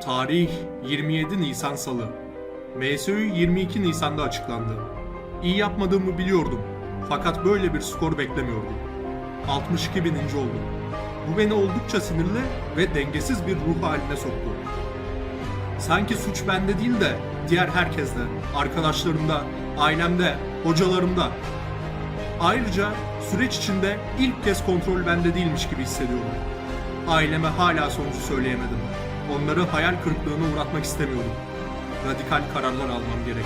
Tarih 27 Nisan Salı. MSÜ 22 Nisan'da açıklandı. İyi yapmadığımı biliyordum. Fakat böyle bir skor beklemiyordum. 62 bininci oldum. Bu beni oldukça sinirli ve dengesiz bir ruh haline soktu. Sanki suç bende değil de diğer herkeste, arkadaşlarımda, ailemde, hocalarımda. Ayrıca süreç içinde ilk kez kontrol bende değilmiş gibi hissediyorum. Aileme hala sonucu söyleyemedim. Onları hayal kırıklığına uğratmak istemiyorum. Radikal kararlar almam gerek.